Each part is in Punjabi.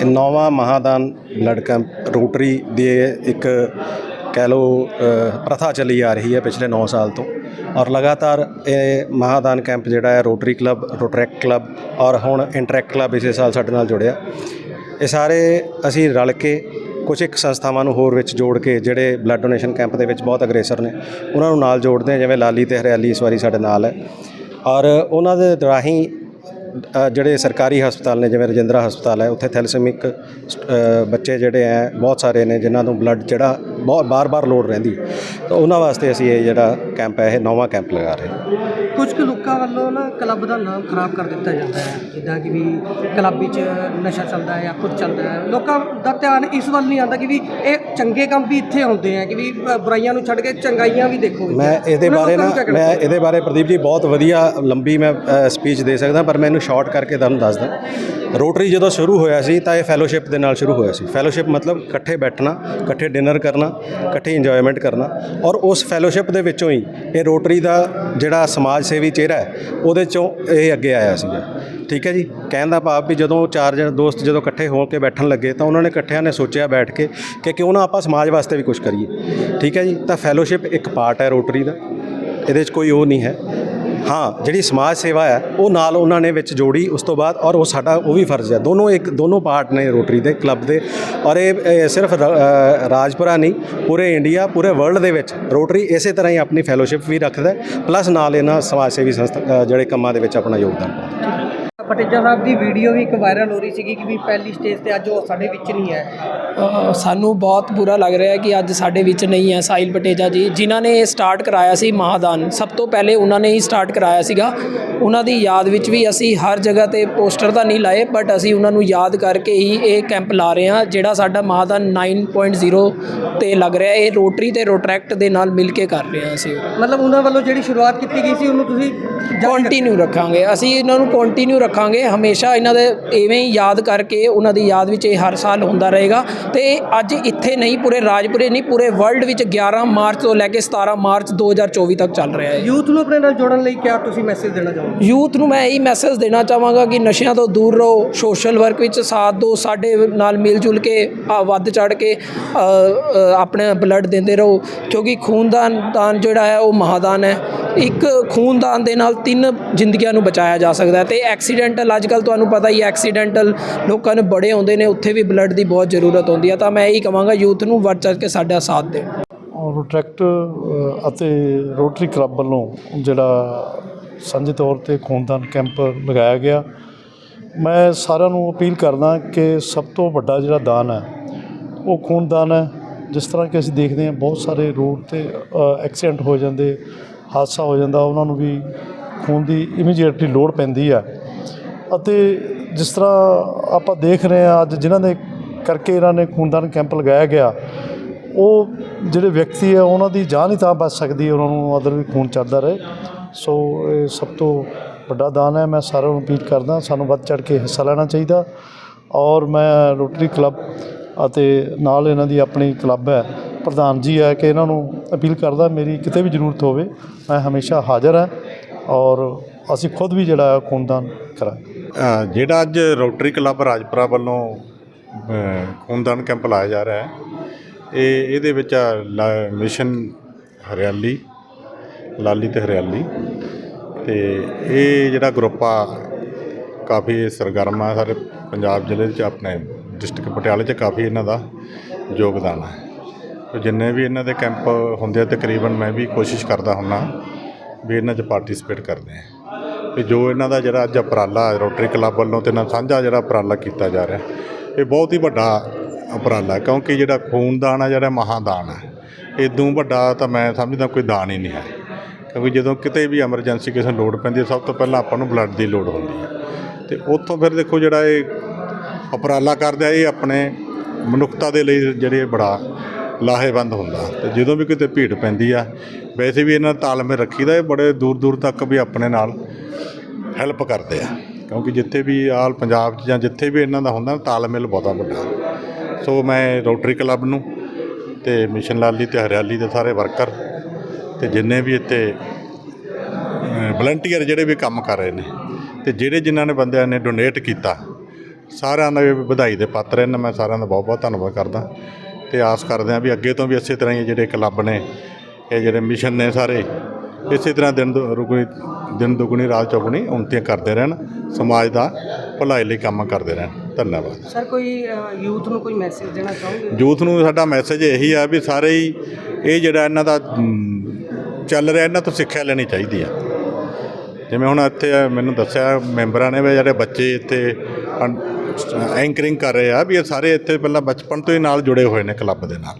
ਇਹ ਨੌਵਾਂ ਮਹਾਦਾਨ ਬਲੱਡ ਕੈਂਪ ਰੋਟਰੀ ਦੀ ਇੱਕ ਕਹਿ ਲਓ ਪ੍ਰਥਾ ਚੱਲੀ ਆ ਰਹੀ ਹੈ ਪਿਛਲੇ 9 ਸਾਲ ਤੋਂ। ਔਰ ਲਗਾਤਾਰ ਇਹ ਮਹਾਦਾਨ ਕੈਂਪ ਜਿਹੜਾ ਹੈ, ਰੋਟਰੀ ਕਲੱਬ ਰੋਟਰੈਕਟ ਕਲੱਬ ਔਰ ਹੁਣ ਇੰਟਰੈਕਟ ਕਲੱਬ ਇਸੇ ਸਾਲ ਸਾਡੇ ਨਾਲ ਜੁੜਿਆ। ਇਹ ਸਾਰੇ ਅਸੀਂ ਰਲ ਕੇ ਕੁਝ ਇੱਕ ਸੰਸਥਾਵਾਂ ਨੂੰ ਹੋਰ ਵਿੱਚ ਜੋੜ ਕੇ ਜਿਹੜੇ ਬਲੱਡ ਡੋਨੇਸ਼ਨ ਕੈਂਪ ਦੇ ਵਿੱਚ ਬਹੁਤ ਅਗਰੇਸਰ ਨੇ, ਉਹਨਾਂ ਨੂੰ ਨਾਲ ਜੋੜਦੇ ਹਾਂ, ਜਿਵੇਂ ਲਾਲੀ ਤੇ ਹਰਿਆਲੀ ਇਸ ਵਾਰੀ ਸਾਡੇ ਨਾਲ ਹੈ। ਔਰ ਉਹਨਾਂ ਦੇ ਰਾਹੀਂ ਜਿਹੜੇ ਸਰਕਾਰੀ ਹਸਪਤਾਲ ਨੇ ਜਿਵੇਂ ਰਜਿੰਦਰਾ ਹਸਪਤਾਲ ਹੈ ਉੱਥੇ ਥੈਲੇਸੀਮਿਕ ਅ, ਬੱਚੇ ਜਿਹੜੇ ਹੈ ਬਹੁਤ ਸਾਰੇ ਨੇ ਜਿਨ੍ਹਾਂ ਨੂੰ ਬਲੱਡ ਜਿਹੜਾ ਬਹੁਤ ਬਾਰ-ਬਾਰ ਲੋੜ ਰਹਿੰਦੀ। ਤਾਂ ਉਹਨਾਂ ਵਾਸਤੇ ਅਸੀਂ ਇਹ ਜਿਹੜਾ ਕੈਂਪ ਹੈ ਇਹ ਨੌਵਾਂ ਕੈਂਪ ਲਗਾ ਰਹੇ ਕੁਝ ਕੁ ਲੋਕਾਂ ਵੱਲੋਂ ਨਾ ਕਲੱਬ ਦਾ ਨਾਮ ਖਰਾਬ ਕਰ ਦਿੱਤਾ ਜਾਂਦਾ ਹੈ। ਜਿੱਦਾਂ ਕਿ ਵੀ ਕਲੱਬ ਵਿੱਚ ਨਸ਼ਾ ਚੱਲਦਾ ਹੈ ਜਾਂ ਕੁਝ ਚੱਲਦਾ ਹੈ। ਲੋਕਾਂ ਦਾ ਧਿਆਨ ਇਸ ਵੱਲ ਨਹੀਂ ਆਉਂਦਾ ਕਿ ਵੀ ਇਹ ਚੰਗੇ ਕੰਮ ਵੀ ਇੱਥੇ ਹੁੰਦੇ ਆ ਕਿ ਵੀ ਬੁਰਾਈਆਂ ਨੂੰ ਛੱਡ ਕੇ ਚੰਗਾਈਆਂ ਵੀ ਦੇਖੋ। ਮੈਂ ਇਹਦੇ ਬਾਰੇ ਨਾ ਮੈਂ ਇਹਦੇ ਬਾਰੇ ਪ੍ਰਦੀਪ ਜੀ ਬਹੁਤ ਵਧੀਆ ਲੰਬੀ ਮੈਂ ਸਪੀਚ ਦੇ ਸਕਦਾ ਪਰ ਮੈਂ ਇਹਨੂੰ ਸ਼ਾਰਟ ਕਰਕੇ ਤੁਹਾਨੂੰ ਦੱਸਦਾ ਰੋਟਰੀ ਜਦੋਂ ਸ਼ੁਰੂ ਹੋਇਆ ਸੀ ਤਾਂ ਇਹ ਫੈਲੋਸ਼ਿਪ ਦੇ ਨਾਲ ਸ਼ੁਰੂ ਹੋਇਆ ਸੀ। ਫੈਲੋਸ਼ਿਪ ਮਤਲਬ ਇਕੱਠੇ ਬੈਠਣਾ ਇਕੱਠੇ ਡਿਨਰ ਕਰਨਾ ਇਕੱਠੇ ਇੰਜੋਇਮੈਂਟ ਕਰਨਾ। ਔਰ ਉਸ ਫੈਲੋਸ਼ਿਪ ਦੇ ਵਿੱਚੋਂ ਹੀ ਇਹ ਰੋਟਰੀ ਦਾ ਜਿਹੜਾ ਸਮਾਜ ਸੇਵੀ ਚਿਹਰਾ ਹੈ, ਉਹਦੇ ਚੋਂ ਇਹ ਅੱਗੇ ਆਇਆ ਸੀਗਾ। ਠੀਕ ਹੈ ਜੀ? ਕਹਿਣ ਦਾ ਭਾਵ ਵੀ ਜਦੋਂ ਚਾਰ ਜਣ ਦੋਸਤ ਜਦੋਂ ਇਕੱਠੇ ਹੋ ਕੇ ਬੈਠਣ ਲੱਗੇ ਤਾਂ ਉਹਨਾਂ ਨੇ ਇਕੱਠਿਆਂ ਨੇ ਸੋਚਿਆ ਬੈਠ ਕੇ ਕਿ ਕਿਉਂ ਨਾ ਆਪਾਂ ਸਮਾਜ ਵਾਸਤੇ ਵੀ ਕੁਝ ਕਰੀਏ। ਠੀਕ ਹੈ ਜੀ? ਤਾਂ ਫੈਲੋਸ਼ਿਪ ਇੱਕ ਪਾਰਟ ਹੈ ਰੋਟਰੀ ਦਾ। ਇਹਦੇ 'ਚ ਕੋਈ ਉਹ ਨਹੀਂ ਹੈ। ਹਾਂ, ਜਿਹੜੀ ਸਮਾਜ ਸੇਵਾ ਹੈ, ਉਹ ਨਾਲ ਉਹਨਾਂ ਨੇ ਵਿੱਚ ਜੋੜੀ, ਉਸ ਤੋਂ ਬਾਅਦ ਔਰ ਉਹ ਸਾਡਾ, ਉਹ ਵੀ ਫਰਜ਼ ਹੈ। ਦੋਨੋਂ ਇੱਕ, ਦੋਨੋਂ ਪਾਰਟ ਨੇ ਰੋਟਰੀ ਦੇ, ਕਲੱਬ ਦੇ। ਔਰ ਇਹ ਸਿਰਫ ਰਾਜਪੁਰਾ ਨਹੀਂ, ਪੂਰੇ ਇੰਡੀਆ, ਪੂਰੇ ਵਰਲਡ ਦੇ ਵਿੱਚ ਰੋਟਰੀ ਇਸੇ ਤਰ੍ਹਾਂ ਹੀ ਆਪਣੀ ਫੈਲੋਸ਼ਿਪ ਵੀ ਰੱਖਦਾ ਪਲੱਸ ਨਾਲ ਇਹਨਾਂ ਸਮਾਜ ਸੇਵੀ ਸੰਸਥਾ ਜਿਹੜੇ ਕੰਮਾਂ ਦੇ ਵਿੱਚ ਆਪਣਾ ਯੋਗਦਾਨ ਪਾਉਂਦਾ ਪਟੇਜਾ ਸਾਹਿਬ ਦੀ ਵੀਡੀਓ ਵੀ ਇੱਕ ਵਾਇਰਲ ਹੋ ਰਹੀ ਸੀਗੀ ਕਿ ਵੀ ਪਹਿਲੀ ਸਟੇਜ ਤੇ ਅੱਜ ਉਹ ਸਾਡੇ ਵਿੱਚ ਨਹੀਂ ਹੈ। ਸਾਨੂੰ ਬਹੁਤ ਬੁਰਾ ਲੱਗ ਰਿਹਾ ਹੈ ਕਿ ਅੱਜ ਸਾਡੇ ਵਿੱਚ ਨਹੀਂ ਹੈ ਸਾਹਿਲ ਪਟੇਜਾ ਜੀ ਜਿਨ੍ਹਾਂ ਨੇ ਇਹ ਸਟਾਰਟ ਕਰਾਇਆ ਸੀ ਮਹਾਦਾਨ। ਸਭ ਤੋਂ ਪਹਿਲੇ ਉਹਨਾਂ ਨੇ ਹੀ ਸਟਾਰਟ ਕਰਾਇਆ ਸੀਗਾ। ਉਹਨਾਂ ਦੀ ਯਾਦ ਵਿੱਚ ਵੀ ਅਸੀਂ ਹਰ ਜਗ੍ਹਾ ਤੇ ਪੋਸਟਰ ਤਾਂ ਨਹੀਂ ਲਾਏ ਬਟ ਅਸੀਂ ਉਹਨਾਂ ਨੂੰ ਯਾਦ ਕਰਕੇ ਹੀ ਇਹ ਕੈਂਪ ਲਾ ਰਹੇ ਹਾਂ ਜਿਹੜਾ ਸਾਡਾ ਮਹਾਦਾਨ 9.0 ਤੇ ਲੱਗ ਰਿਹਾ। ਇਹ ਰੋਟਰੀ ਤੇ ਰੋਟਰੈਕਟ ਦੇ ਨਾਲ ਮਿਲ ਕੇ ਕਰ ਰਹੇ ਹਾਂ ਅਸੀਂ। ਮਤਲਬ ਉਹਨਾਂ ਵੱਲੋਂ ਜਿਹੜੀ ਸ਼ੁਰੂਆਤ ਕੀਤੀ ਗਈ ਸੀ ਉਹਨੂੰ ਤੁਸੀਂ ਕੰਟੀਨਿਊ ਰੱਖਾਂਗੇ। ਅਸੀਂ ਇਹਨਾਂ ਨੂੰ ਕੰਟੀਨਿਊ ਰੱਖਾਂਗੇ। ਹਮੇਸ਼ਾ ਇਹਨਾਂ ਦੇ ਐਵੇਂ ਹੀ ਯਾਦ ਕਰਕੇ ਉਹਨਾਂ ਦੀ ਯਾਦ ਵਿੱਚ ਇਹ ਹਰ ਸਾਲ ਹੁੰਦਾ ਰਹੇਗਾ। ਤੇ ਅੱਜ ਇੱਥੇ ਨਹੀਂ ਪੂਰੇ ਰਾਜਪੁਰੇ ਨਹੀਂ ਪੂਰੇ ਵਰਲਡ ਵਿੱਚ 11 ਮਾਰਚ ਤੋਂ ਲੈ ਕੇ 17 ਮਾਰਚ 2024 ਤੱਕ ਚੱਲ ਰਿਹਾ ਹੈ। ਯੂਥ ਨੂੰ ਆਪਣੇ ਨਾਲ ਜੋੜਨ ਲਈ ਕਿਆ ਤੁਸੀਂ ਮੈਸੇਜ ਦੇਣਾ ਚਾਹੋਗੇ? ਯੂਥ ਨੂੰ ਮੈਂ ਇਹੀ ਮੈਸੇਜ ਦੇਣਾ ਚਾਹਾਂਗਾ ਕਿ ਨਸ਼ਿਆਂ ਤੋਂ ਦੂਰ ਰਹੋ ਸੋਸ਼ਲ ਵਰਕ ਵਿੱਚ ਸਾਥ ਦਿਓ ਸਾਡੇ ਨਾਲ ਮਿਲ ਜੁਲ ਕੇ ਵੱਧ ਚੜ ਕੇ ਆਪਣੇ ਬਲੱਡ ਦਿੰਦੇ ਰਹੋ। ਕਿਉਂਕਿ ਖੂਨਦਾਨ ਦਾਨ ਜਿਹੜਾ ਹੈ ਉਹ ਮਹਾਦਾਨ ਹੈ। ਇੱਕ ਖੂਨਦਾਨ ਦੇ ਨਾਲ ਤਿੰਨ ਜ਼ਿੰਦਗੀਆਂ ਨੂੰ ਬਚਾਇਆ ਜਾ ਸਕਦਾ ਹੈ ਤੇ ਐਕਸੀਡੈਂਟਲ ਅੱਜ ਕੱਲ ਤੁਹਾਨੂੰ ਪਤਾ ਹੀ ਐਕਸੀਡੈਂਟਲ ਲੋਕਾਂ ਨੂੰ ਬੜੇ ਆਉਂਦੇ ਨੇ ਉੱਥੇ ਵੀ ਬਲੱਡ ਦੀ ਬਹੁਤ ਜ਼ਰੂਰਤ ਹੁੰਦੀ ਹੈ ਤਾਂ ਮੈਂ ਇਹੀ ਕਹਾਂਗਾ ਯੂਥ ਨੂੰ ਵੱਧ ਚੜ ਕੇ ਸਾਡਾ ਸਾਥ ਦੇਣ। ਰੋਟਰੈਕਟ ਅ, ਅਤੇ ਰੋਟਰੀ ਕਲੱਬ ਵੱਲੋਂ ਜਿਹੜਾ ਸਾਂਝੇ ਤੌਰ ਤੇ ਖੂਨਦਾਨ ਕੈਂਪ ਲਗਾਇਆ ਗਿਆ ਮੈਂ ਸਾਰਿਆਂ ਨੂੰ ਅਪੀਲ ਕਰਦਾ ਕਿ ਸਭ ਤੋਂ ਵੱਡਾ ਜਿਹੜਾ ਦਾਨ ਹੈ ਉਹ ਖੂਨਦਾਨ ਹੈ। ਜਿਸ ਤਰ੍ਹਾਂ ਕਿ ਅਸੀਂ ਦੇਖਦੇ ਹਾਂ ਬਹੁਤ ਸਾਰੇ ਰੋਡ ਤੇ ਐਕਸੀਡੈਂਟ ਹੋ ਜਾਂਦੇ ਹਾਦਸਾ ਹੋ ਜਾਂਦਾ, ਉਹਨਾਂ ਨੂੰ ਵੀ ਖੂਨ ਦੀ ਇਮੀਡੀਏਟਲੀ ਲੋੜ ਪੈਂਦੀ ਹੈ ਅਤੇ ਜਿਸ ਤਰ੍ਹਾਂ ਆਪਾਂ ਦੇਖ ਰਹੇ ਹਾਂ, ਅੱਜ ਜਿਨ੍ਹਾਂ ਦੇ ਕਰਕੇ ਇਹਨਾਂ ਨੇ ਖੂਨਦਾਨ ਕੈਂਪ ਲਗਾਇਆ ਗਿਆ, ਉਹ ਜਿਹੜੇ ਵਿਅਕਤੀ ਹੈ ਉਹਨਾਂ ਦੀ ਜਾਨ ਹੀ ਤਾਂ ਬਚ ਸਕਦੀ ਹੈ, ਉਹਨਾਂ ਨੂੰ ਅਦਰ ਵੀ ਖੂਨ ਚੱਲਦਾ ਰਹੇ। ਸੋ ਇਹ ਸਭ ਤੋਂ ਵੱਡਾ ਦਾਨ ਹੈ, ਮੈਂ ਸਾਰਿਆਂ ਨੂੰ ਅਪੀਲ ਕਰਦਾ, ਸਾਨੂੰ ਵੱਧ ਚੜ ਕੇ ਹਿੱਸਾ ਲੈਣਾ ਚਾਹੀਦਾ। ਔਰ ਮੈਂ ਰੋਟਰੀ ਕਲੱਬ ਅਤੇ ਨਾਲ ਇਹਨਾਂ ਦੀ ਆਪਣੀ ਕਲੱਬ ਹੈ ਪ੍ਰਧਾਨ ਜੀ ਹੈ ਕਿ ਇਹਨਾਂ ਨੂੰ ਅਪੀਲ ਕਰਦਾ ਮੇਰੀ ਕਿਤੇ ਵੀ ਜ਼ਰੂਰਤ ਹੋਵੇ, ਮੈਂ ਹਮੇਸ਼ਾ ਹਾਜ਼ਰ ਹਾਂ ਔਰ ਅਸੀਂ ਖੁਦ ਵੀ ਜਿਹੜਾ ਹੈ ਖੂਨਦਾਨ ਕਰਾਂ ਜਿਹੜਾ ਅੱਜ ਰੋਟਰੀ ਕਲੱਬ ਰਾਜਪੁਰਾ ਵੱਲੋਂ ਖੂਨਦਾਨ ਕੈਂਪ ਲਾਇਆ ਜਾ ਰਿਹਾ ਹੈ, ਇਹ, ਇਹਦੇ ਵਿੱਚ ਆ ਲਾ- ਮਿਸ਼ਨ ਹਰਿਆਲੀ, ਲਾਲੀ ਤੇ ਹਰਿਆਲੀ ਤੇ ਇਹ ਜਿਹੜਾ ਗਰੁੱਪ ਆ, ਕਾਫੀ ਸਰਗਰਮ ਆ, ਸਾਰੇ ਪੰਜਾਬ ਜ਼ਿਲ੍ਹੇ 'ਚ ਆਪਣੇ ਡਿਸਟ੍ਰਿਕਟ ਪਟਿਆਲੇ 'ਚ ਕਾਫੀ ਇਹਨਾਂ ਦਾ ਯੋਗਦਾਨ ਹੈ। ਤੇ ਜਿੰਨੇ ਵੀ ਇਹਨਾਂ ਦੇ ਕੈਂਪ ਹੁੰਦੇ ਆ, ਤਕਰੀਬਨ ਮੈਂ ਵੀ ਕੋਸ਼ਿਸ਼ ਕਰਦਾ ਹੁੰਨਾ ਵੀ ਇਹਨਾਂ 'ਚ ਪਾਰਟਿਸਿਪੇਟ ਕਰਦੇ ਆ ਤੇ ਜੋ ਇਹਨਾਂ ਦਾ ਜਿਹੜਾ ਅੱਜ ਉਪਰਾਲਾ ਰੋਟਰੀ ਕਲੱਬ ਵੱਲੋਂ ਤੇ ਨਾਲ ਸਾਂਝਾ ਜਿਹੜਾ ਉਪਰਾਲਾ ਕੀਤਾ ਜਾ ਰਿਹਾ, ਇਹ ਬਹੁਤ ਹੀ ਵੱਡਾ ਉਪਰਾਲਾ ਕਿਉਂਕਿ ਜਿਹੜਾ ਖੂਨਦਾਨ ਆ ਜਿਹੜਾ ਮਹਾਦਾਨ ਹੈ ਇਦੋਂ ਵੱਡਾ ਤਾਂ ਮੈਂ ਸਮਝਦਾ ਕੋਈ ਦਾਨ ਹੀ ਨਹੀਂ ਹੈ। ਕਿਉਂਕਿ ਜਦੋਂ ਕਿਤੇ ਵੀ ਐਮਰਜੈਂਸੀ ਕਿਸੇ ਨੂੰ ਲੋੜ ਪੈਂਦੀ ਹੈ, ਸਭ ਤੋਂ ਪਹਿਲਾਂ ਆਪਾਂ ਨੂੰ ਬਲੱਡ ਦੀ ਲੋੜ ਹੁੰਦੀ ਹੈ। ਤੇ ਉੱਥੋਂ ਫਿਰ ਦੇਖੋ ਜਿਹੜਾ ਇਹ ਉਪਰਾਲਾ ਕਰਦਾ ਇਹ ਆਪਣੇ ਮਨੁੱਖਤਾ ਦੇ ਲਈ ਜਿਹੜੇ ਬੜਾ ਲਾਹੇਵੰਦ ਹੁੰਦਾ। ਤੇ ਜਦੋਂ ਵੀ ਕਿਤੇ ਭੀੜ ਪੈਂਦੀ ਆ, ਵੈਸੇ ਵੀ ਇਹਨਾਂ ਦਾ ਤਾਲਮੇਲ ਰੱਖੀਦਾ, ਇਹ ਬੜੇ ਦੂਰ ਦੂਰ ਤੱਕ ਵੀ ਆਪਣੇ ਨਾਲ ਹੈਲਪ ਕਰਦੇ ਆ। ਕਿਉਂਕਿ ਜਿੱਥੇ ਵੀ ਆਲ ਪੰਜਾਬ 'ਚ ਜਾਂ ਜਿੱਥੇ ਵੀ ਇਹਨਾਂ ਦਾ ਹੁੰਦਾ, ਤਾਲਮੇਲ ਬਹੁਤਾ ਵੱਡਾ। ਸੋ ਮੈਂ ਰੋਟਰੀ ਕਲੱਬ ਨੂੰ ਤੇ ਮਿਸ਼ਨ ਲਾਲੀ ਤੇ ਹਰਿਆਲੀ ਦੇ ਸਾਰੇ ਵਰਕਰ ਤੇ ਜਿੰਨੇ ਵੀ ਇੱਥੇ ਵਲੰਟੀਅਰ ਜਿਹੜੇ ਵੀ ਕੰਮ ਕਰ ਰਹੇ ਨੇ, ਤੇ ਜਿਹੜੇ ਜਿਨ੍ਹਾਂ ਨੇ ਬੰਦਿਆਂ ਨੇ ਡੋਨੇਟ ਕੀਤਾ, ਸਾਰਿਆਂ ਦਾ ਵਧਾਈ ਦੇ ਪਾਤਰ ਇਹਨਾਂ ਮੈਂ ਸਾਰਿਆਂ ਦਾ ਬਹੁਤ ਬਹੁਤ ਧੰਨਵਾਦ ਕਰਦਾ। ਤੇ ਆਸ ਕਰਦੇ ਹਾਂ ਵੀ ਅੱਗੇ ਤੋਂ ਵੀ ਇਸੇ ਤਰ੍ਹਾਂ ਹੀ ਜਿਹੜੇ ਕਲੱਬ ਨੇ ਇਹ ਜਿਹੜੇ ਮਿਸ਼ਨ ਨੇ ਸਾਰੇ ਇਸੇ ਤਰ੍ਹਾਂ ਦਿਨ ਦੁ- ਰੁਗਣੀ ਦਿਨ ਦੁਗਣੀ ਰਾਤ ਚੌਗੁਣੀ ਉਨਤੀਆਂ ਕਰਦੇ ਰਹਿਣ ਸਮਾਜ ਦਾ ਭਲਾਈ ਲਈ ਕੰਮ ਕਰਦੇ ਰਹਿਣ। ਧੰਨਵਾਦ। ਸਰ ਕੋਈ ਯੂਥ ਨੂੰ ਕੋਈ ਮੈਸੇਜ ਦੇਣਾ ਚਾਹੋਗੇ? ਯੂਥ ਨੂੰ ਸਾਡਾ ਮੈਸੇਜ ਇਹੀ ਆ ਵੀ ਸਾਰੇ ਹੀ ਇਹ ਜਿਹੜਾ ਇਹਨਾਂ ਦਾ ਚੱਲ ਰਿਹਾ ਇਹਨਾਂ ਤੋਂ ਸਿੱਖਿਆ ਲੈਣੀ ਚਾਹੀਦੀ ਆ। ਜਿਵੇਂ ਹੁਣ ਇੱਥੇ ਮੈਨੂੰ ਦੱਸਿਆ ਮੈਂਬਰਾਂ ਨੇ ਵੀ ਜਿਹੜੇ ਬੱਚੇ ਇੱਥੇ ਐਂਕਰਿੰਗ ਕਰ ਰਹੇ ਆ ਵੀ ਇਹ ਸਾਰੇ ਇੱਥੇ ਪਹਿਲਾਂ ਬਚਪਨ ਤੋਂ ਹੀ ਨਾਲ ਜੁੜੇ ਹੋਏ ਨੇ ਕਲੱਬ ਦੇ ਨਾਲ।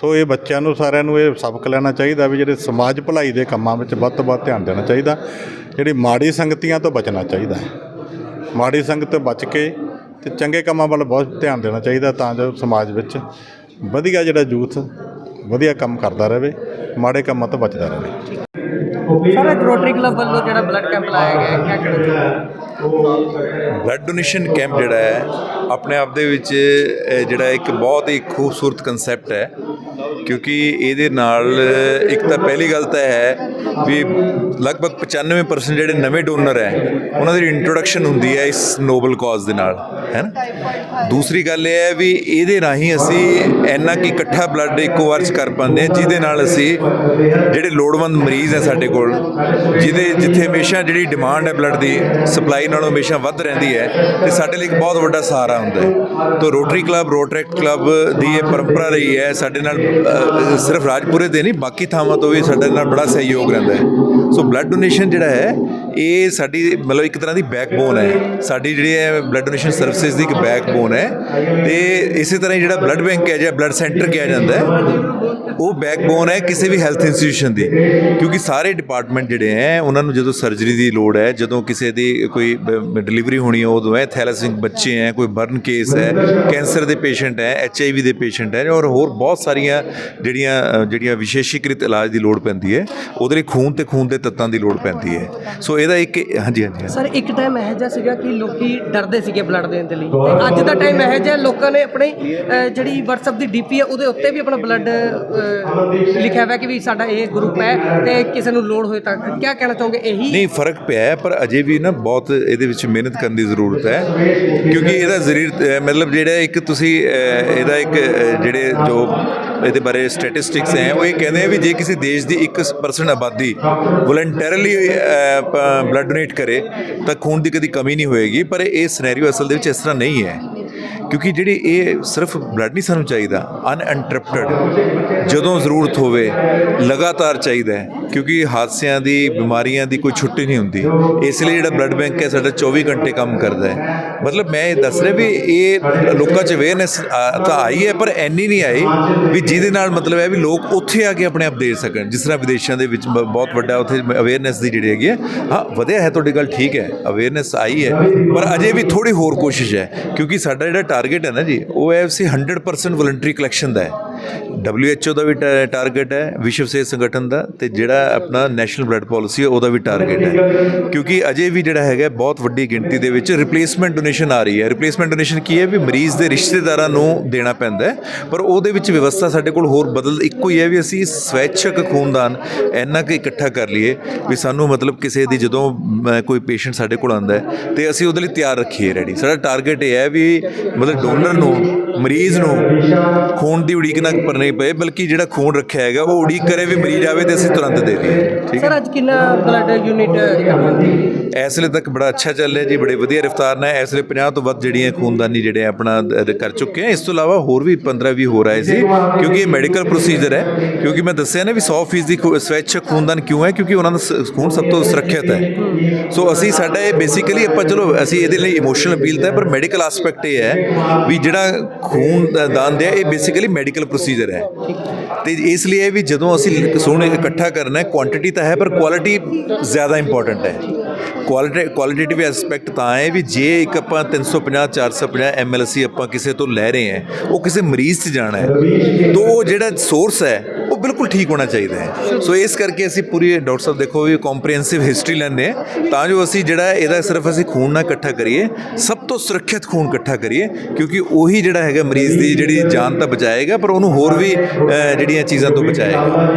ਸੋ ਇਹ ਬੱਚਿਆਂ ਨੂੰ ਸਾਰਿਆਂ ਨੂੰ ਇਹ ਸਬਕ ਲੈਣਾ ਚਾਹੀਦਾ ਵੀ ਜਿਹੜੇ ਸਮਾਜ ਭਲਾਈ ਦੇ ਕੰਮਾਂ ਵਿੱਚ ਵੱਧ ਤੋਂ ਵੱਧ ਧਿਆਨ ਦੇਣਾ ਚਾਹੀਦਾ, ਜਿਹੜੀ ਮਾੜੀ ਸੰਗਤੀਆਂ ਤੋਂ ਬਚਣਾ ਚਾਹੀਦਾ ਹੈ। ਮਾੜੀ ਸੰਗਤ ਤੋਂ ਬਚ ਕੇ ਤੇ ਚੰਗੇ ਕੰਮਾਂ ਵੱਲ ਬਹੁਤ ਧਿਆਨ ਦੇਣਾ ਚਾਹੀਦਾ ਤਾਂ ਜੋ ਸਮਾਜ ਵਿੱਚ ਵਧੀਆ ਜਿਹੜਾ ਯੂਥ, ਵਧੀਆ ਕੰਮ ਕਰਦਾ ਰਹੇ, ਮਾੜੇ ਕੰਮਾਂ ਤੋਂ ਬਚਦਾ ਰਹੇ। ਸਰ ਰੋਟਰੀ ਕਲੱਬ ਵੱਲੋਂ ਜਿਹੜਾ ਬਲੱਡ ਕੈਂਪ ਲਾਇਆ ਗਿਆ ਹੈ ਕੀ ਬਲੱਡ ਡੋਨੇਸ਼ਨ ਕੈਂਪ ਜਿਹੜਾ ਹੈ, ਆਪਣੇ ਆਪ ਦੇ ਵਿੱਚ ਜਿਹੜਾ ਇੱਕ ਬਹੁਤ ਹੀ ਖੂਬਸੂਰਤ ਕਨਸੈਪਟ ਹੈ। ਕਿਉਂਕਿ ਇਹਦੇ ਨਾਲ ਇੱਕ ਤਾਂ ਪਹਿਲੀ ਗੱਲ ਤਾਂ ਹੈ ਵੀ ਲਗਭਗ 95% ਜਿਹੜੇ ਨਵੇਂ ਡੋਨਰ ਹੈ, ਉਹਨਾਂ ਦੀ ਇੰਟਰੋਡਕਸ਼ਨ ਹੁੰਦੀ ਹੈ ਇਸ ਨੋਬਲ ਕਾਜ਼ ਦੇ ਨਾਲ, ਹੈ ਨਾ? ਦੂਸਰੀ ਗੱਲ ਇਹ ਹੈ ਵੀ ਇਹਦੇ ਰਾਹੀਂ ਅਸੀਂ ਇੰਨਾ ਕਿ ਇਕੱਠਾ ਬਲੱਡ ਇੱਕੋ ਵਾਰ 'ਚ ਕਰ ਪਾਉਂਦੇ ਹਾਂ, ਜਿਹਦੇ ਨਾਲ ਅਸੀਂ ਜਿਹੜੇ ਲੋੜਵੰਦ ਮਰੀਜ਼ ਹੈ ਸਾਡੇ ਕੋਲ, ਜਿਹਦੇ ਜਿੱਥੇ ਹਮੇਸ਼ਾ ਜਿਹੜੀ ਡਿਮਾਂਡ ਹੈ ਬਲੱਡ ਦੀ ਸਪਲਾਈ ਨਾਲੋਂ ਹਮੇਸ਼ਾ ਵੱਧ ਰਹਿੰਦੀ ਹੈ ਤੇ ਸਾਡੇ ਲਈ ਇੱਕ ਬਹੁਤ ਵੱਡਾ ਸਹਾਰਾ ਹੁੰਦਾ ਹੈ। ਤੋਂ ਰੋਟਰੀ ਕਲੱਬ ਰੋਟਰੈਕਟ ਕਲੱਬ ਦੀ ਇਹ ਪਰੰਪਰਾ ਰਹੀ ਹੈ, ਸਾਡੇ ਨਾਲ ਸਿਰਫ ਰਾਜਪੁਰੇ ਦੇ ਨਹੀਂ, ਬਾਕੀ ਥਾਵਾਂ ਤੋਂ ਵੀ ਸਾਡੇ ਨਾਲ ਬੜਾ ਸਹਿਯੋਗ ਰਹਿੰਦਾ ਹੈ। ਸੋ ਬਲੱਡ ਡੋਨੇਸ਼ਨ ਜਿਹੜਾ ਹੈ, ਇਹ ਸਾਡੀ, ਮਤਲਬ ਇੱਕ ਤਰ੍ਹਾਂ ਦੀ ਬੈਕਬੋਨ ਹੈ। ਸਾਡੀ ਜਿਹੜੀ ਹੈ ਬਲੱਡ ਡੋਨੇਸ਼ਨ ਸਰਵਿਸਿਜ਼ ਦੀ ਇੱਕ ਬੈਕਬੋਨ ਹੈ। ਤੇ ਇਸੇ ਤਰ੍ਹਾਂ ਹੀ ਜਿਹੜਾ ਬਲੱਡ ਬੈਂਕ ਹੈ ਜਾਂ ਬਲੱਡ ਸੈਂਟਰ ਕਿਹਾ ਜਾਂਦਾ ਹੈ, ਉਹ ਬੈਕਬੋਨ ਹੈ ਕਿਸੇ ਵੀ ਹੈਲਥ ਇੰਸਟੀਟਿਊਸ਼ਨ ਦੀ। ਕਿਉਂਕਿ ਸਾਰੇ ਡਿਪਾਰਟਮੈਂਟ ਜਿਹੜੇ ਹੈ, ਉਹਨਾਂ ਨੂੰ ਜਦੋਂ ਸਰਜਰੀ ਦੀ ਲੋੜ ਹੈ, ਜਦੋਂ ਕਿਸੇ ਦੀ ਕੋਈ ਡਿਲੀਵਰੀ ਹੋਣੀ ਹੈ ਉਦੋਂ ਹੈ ਥੈਲੇਸੀਮਿਕ ਬੱਚੇ ਹੈ ਕੋਈ ਬਰਨ ਕੇਸ ਹੈ ਕੈਂਸਰ ਦੇ ਪੇਸ਼ੈਂਟ ਹੈ ਐਚਆਈਵੀ ਦੇ ਪੇਸ਼ੈਂਟ ਹੈ ਔਰ ਹੋਰ ਬਹੁਤ ਸਾਰੀਆਂ ਜਿਹੜੀਆਂ ਜਿਹੜੀਆਂ ਵਿਸ਼ੇਸ਼ੀਕ੍ਰਿਤ ਇਲਾਜ ਦੀ ਲੋੜ ਪੈਂਦੀ ਹੈ ਉਹਦੇ ਲਈ ਖੂਨ ਤੇ ਖੂਨ ਦੇ ਤੱਤਾਂ ਦੀ ਲੋੜ ਪੈਂਦੀ ਹੈ ਸੋ ਇਹਦਾ ਇੱਕ ਹਾਂਜੀ ਹਾਂਜੀ ਸਰ ਇੱਕ ਟਾਈਮ ਇਹੋ ਜਿਹਾ ਸੀਗਾ ਕਿ ਲੋਕੀ ਡਰਦੇ ਸੀਗੇ ਬਲੱਡ ਦੇਣ ਦੇ ਲਈ। ਤੇ ਅੱਜ ਦਾ ਟਾਈਮ ਇਹੋ ਜਿਹਾ ਲੋਕਾਂ ਨੇ ਆਪਣੇ ਜਿਹੜੀ WhatsApp ਦੀ ਡੀਪੀ ਹੈ ਉਹਦੇ ਉੱਤੇ ਵੀ ਆਪਣਾ ਬਲੱਡ ਲਿਖਿਆ ਹੋਇਆ ਕਿ ਵੀ ਸਾਡਾ ਇਹ ਗਰੁੱਪ ਹੈ ਤੇ ਕਿਸੇ ਨੂੰ ਲੋੜ ਹੋਏ ਤਾਂ। ਕੀ ਕਹਿਣਾ ਚਾਹੋਗੇ? ਇਹੀ ਨਹੀਂ ਫ਼ਰਕ ਪਿਆ ਹੈ ਪਰ ਅਜੇ ਵੀ ਨਾ ਬਹੁਤ ਇਹਦੇ ਵਿੱਚ ਮਿਹਨਤ ਕਰਨ ਦੀ ਜ਼ਰੂਰਤ ਹੈ। ਕਿਉਂਕਿ ਇਹਦਾ ਜ਼ਰੀਰ ਮਤਲਬ ਜਿਹੜਾ ਇੱਕ ਤੁਸੀਂ ਇਹਦਾ ਇੱਕ ਜਿਹੜੇ ਜੋ ਇਹਦੇ ਬਾਰੇ ਸਟੈਟਿਸਟਿਕਸ ਹੈ, ਉਹ ਇਹ ਕਹਿੰਦੇ ਆ ਵੀ ਜੇ ਕਿਸੇ ਦੇਸ਼ ਦੀ 1% ਆਬਾਦੀ ਵੋਲੰਟਰੀਲੀ ਬਲੱਡ ਡੋਨੇਟ ਕਰੇ, ਤਾਂ ਖੂਨ ਦੀ ਕਦੀ ਕਮੀ ਨਹੀਂ ਹੋਏਗੀ। ਪਰ ਇਹ ਸਿਨੈਰੀਓ ਅਸਲ ਦੇ ਵਿੱਚ ਇਸ ਤਰ੍ਹਾਂ ਨਹੀਂ ਹੈ। ਕਿਉਂਕਿ ਜਿਹੜੀ ਇਹ ਸਿਰਫ ਬਲੱਡ ਨਹੀਂ ਸਾਨੂੰ ਚਾਹੀਦਾ ਅਨਇੰਟਰਪਟਡ ਜਦੋਂ ਜ਼ਰੂਰਤ ਹੋਵੇ, ਲਗਾਤਾਰ ਚਾਹੀਦਾ ਹੈ। ਕਿਉਂਕਿ ਹਾਦਸਿਆਂ ਦੀ, ਬਿਮਾਰੀਆਂ ਦੀ ਕੋਈ ਛੁੱਟੀ ਨਹੀਂ ਹੁੰਦੀ। ਇਸ ਲਈ ਜਿਹੜਾ ਬਲੱਡ ਬੈਂਕ ਹੈ, ਸਾਡਾ 24 ਘੰਟੇ ਕੰਮ ਕਰਦਾ ਹੈ। ਮਤਲਬ ਮੈਂ ਇਹ ਦੱਸ ਰਿਹਾ ਵੀ ਇਹ ਲੋਕਾਂ 'ਚ ਅਵੇਅਰਨੈਸ ਤਾਂ ਆਈ ਹੈ, ਪਰ ਐਨੀ ਨਹੀਂ ਆਈ ਵੀ ਜਿਹਦੇ ਨਾਲ ਮਤਲਬ ਹੈ ਵੀ ਲੋਕ ਉੱਥੇ ਆ ਕੇ ਆਪਣੇ ਆਪ ਦੇ ਸਕਣ। ਜਿਸ ਤਰ੍ਹਾਂ ਵਿਦੇਸ਼ਾਂ ਦੇ ਵਿੱਚ ਬ- ਬਹੁਤ ਵੱਡਾ ਉੱਥੇ ਅਵੇਅਰਨੈਸ ਦੀ ਜਿਹੜੀ ਹੈਗੀ ਹੈ। ਹਾਂ, ਵਧਿਆ ਹੈ, ਤੁਹਾਡੀ ਗੱਲ ਠੀਕ ਹੈ ਅਵੇਅਰਨੈਸ ਆਈ ਹੈ, ਪਰ ਅਜੇ ਵੀ ਥੋੜੀ ਹੋਰ ਕੋਸ਼ਿਸ਼ ਹੈ। ਕਿਉਂਕਿ ਸਾਡਾ ਜਿਹੜਾ ਟਾਰਗੇਟ ਹੈ ਨਾ ਜੀ, ਉਹ ਹੈ ਸੀ 100% ਵਲੰਟਰੀ ਕਲੈਕਸ਼ਨ ਦਾ ਹੈ। WHO ਦਾ ਵੀ ਟਾ- ਟਾਰਗੇਟ ਹੈ, ਵਿਸ਼ਵ ਸਿਹਤ ਸੰਗਠਨ ਦਾ, ਤੇ ਜਿਹੜਾ ਆਪਣਾ ਨੈਸ਼ਨਲ ਬਲੱਡ ਪਾਲਿਸੀ ਹੈ, ਉਹਦਾ ਵੀ ਟਾਰਗੇਟ ਹੈ। ਕਿਉਂਕਿ ਅਜੇ ਵੀ ਜਿਹੜਾ ਹੈਗਾ, ਬਹੁਤ ਵੱਡੀ ਗਿਣਤੀ ਦੇ ਵਿੱਚ ਰਿਪਲੇਸਮੈਂਟ ਡੋਨੇਸ਼ਨ ਆ ਰਹੀ ਹੈ। ਰਿਪਲੇਸਮੈਂਟ ਡੋਨੇਸ਼ਨ ਕੀ ਹੈ? ਵੀ ਮਰੀਜ਼ ਦੇ ਰਿਸ਼ਤੇਦਾਰਾਂ ਨੂੰ ਦੇਣਾ ਪੈਂਦਾ ਹੈ। ਪਰ ਉਹਦੇ ਵਿੱਚ ਵਿਵਸਥਾ ਸਾਡੇ ਕੋਲ ਹੋਰ ਬਦਲ, ਇੱਕੋ ਹੀ ਹੈ ਵੀ ਅਸੀਂ ਸਵੈਚਕ ਖੂਨਦਾਨ ਇੰਨਾ ਕੁ ਇਕੱਠਾ ਕਰ ਲਈਏ, ਵੀ ਸਾਨੂੰ ਮਤਲਬ ਕਿਸੇ ਦੀ ਜਦੋਂ ਕੋਈ ਪੇਸ਼ੈਂਟ ਸਾਡੇ ਕੋਲ ਆਉਂਦਾ ਹੈ, ਤੇ ਅਸੀਂ ਉਹਦੇ ਲਈ ਤਿਆਰ ਰੱਖੀਏ ਰੈਡੀ ਸਾਡਾ ਟਾਰਗੇਟ ਇਹ ਹੈ ਵੀ ਮਤਲਬ ਡੋਨਰ ਨੂੰ, ਮਰੀਜ਼ ਨੂੰ ਖੂਨ ਦੀ ਉਡੀਕ ਨਾ ਕਰਨੀ ਪਏ ਬਲਕਿ ਜਿਹੜਾ ਖੂਨ ਰੱਖਿਆ ਹੈਗਾ ਉਹ ਉਡੀਕ ਕਰੇ ਵੀ ਮਰੀਜ਼ ਆਵੇ ਤੇ ਅਸੀਂ ਤੁਰੰਤ ਦੇ ਦਈਏ। ਠੀਕ ਹੈ ਸਰ ਅੱਜ ਕਿੰਨਾ ਬਲੱਡ ਯੂਨਿਟ ਇਸ ਵੇਲੇ ਤੱਕ ਬੜਾ ਅੱਛਾ ਚੱਲ ਰਿਹਾ ਜੀ ਬੜੇ ਵਧੀਆ ਰਫਤਾਰ ਨਾਲ। ਇਸ ਵੇਲੇ 50 ਤੋਂ ਵੱਧ ਜਿਹੜੀਆਂ ਖੂਨਦਾਨੀ ਜਿਹੜੇ ਆਪਣਾ ਦ- ਕਰ ਚੁੱਕੇ ਆ। ਇਸ ਤੋਂ ਇਲਾਵਾ ਹੋਰ ਵੀ 15 ਵੀ ਹੋ ਰਹੇ ਸੀ ਕਿਉਂਕਿ ਇਹ ਮੈਡੀਕਲ ਪ੍ਰੋਸੀਜਰ ਹੈ। ਕਿਉਂਕਿ ਮੈਂ ਦੱਸਿਆ ਨਾ ਵੀ 100% ਦੀ ਖੂ- ਖੂਨਦਾਨ ਕਿਉਂ ਹੈ? ਕਿਉਂਕਿ ਉਹਨਾਂ ਦਾ ਸ- ਖੂਨ ਸਭ ਤੋਂ ਸੁਰੱਖਿਅਤ ਹੈ। ਸੋ ਅਸੀਂ ਸਾਡਾ ਇਹ ਬੇਸਿਕਲੀ ਆਪਾਂ ਚਲੋ ਅਸੀਂ ਇਹਦੇ ਲਈ ਇਮੋਸ਼ਨਲ ਅਪੀਲ ਤਾਂ ਹੈ, ਪਰ ਮੈਡੀਕਲ ਐਸਪੈਕਟ ਇਹ ਹੈ ਵੀ ਜਿਹੜਾ ਖੂਨ ਦਾ ਦਾਨ ਦਿਆ ਇਹ ਬੇਸਿਕਲੀ ਮੈਡੀਕਲ ਪ੍ਰੋਸੀਜਰ ਹੈ। ਤੇ ਇਸ ਲਈ ਵੀ ਜਦੋਂ ਅਸੀਂ ਖੂਨ ਇਕੱਠਾ ਕਰਨਾ ਹੈ ਕੁਆਂਟੀਟੀ ਤਾਂ ਹੈ, ਪਰ ਕੁਆਲਿਟੀ ਜ਼ਿਆਦਾ ਇੰਪੋਰਟੈਂਟ ਹੈ। ਕੁਆਲਿਟੀ ਕੁਆਲਿਟੇਟਿਵ ਐਸਪੈਕਟ ਤਾਂ ਹੈ ਵੀ ਜੇ ਇੱਕ ਆਪਾਂ 350 450 ਐਮਐਲਸੀ ਆਪਾਂ ਕਿਸੇ ਤੋਂ ਲੈ ਰਹੇ ਹਾਂ, ਉਹ ਕਿਸੇ ਮਰੀਜ਼ 'ਚ ਜਾਣਾ ਹੈ, ਤਾਂ ਉਹ ਜਿਹੜਾ ਸੋਰਸ ਹੈ ਠੀਕ ਹੋਣਾ ਚਾਹੀਦਾ ਹੈ। ਸੋ ਇਸ ਕਰਕੇ ਅਸੀਂ ਪੂਰੀ ਡਾਕਟਰ ਸਾਹਿਬ ਦੇਖੋ ਵੀ ਕੰਪਰੀਹੈਂਸਿਵ ਹਿਸਟਰੀ ਲੈਂਦੇ ਹਾਂ। ਤਾਂ ਜੋ ਅਸੀਂ ਜਿਹੜਾ ਇਹਦਾ ਸਿਰਫ ਅਸੀਂ ਖੂਨ ਨਾ ਇਕੱਠਾ ਕਰੀਏ, ਸਭ ਤੋਂ ਸੁਰੱਖਿਅਤ ਖੂਨ ਇਕੱਠਾ ਕਰੀਏ, ਕਿਉਂਕਿ ਉਹੀ ਜਿਹੜਾ ਹੈਗਾ ਮਰੀਜ਼ ਦੀ ਜਿਹੜੀ ਜਾਨ ਤਾਂ ਬਚਾਏਗਾ, ਪਰ ਉਹਨੂੰ ਹੋਰ ਵੀ ਜਿਹੜੀਆਂ ਚੀਜ਼ਾਂ ਤੋਂ ਬਚਾਏਗਾ।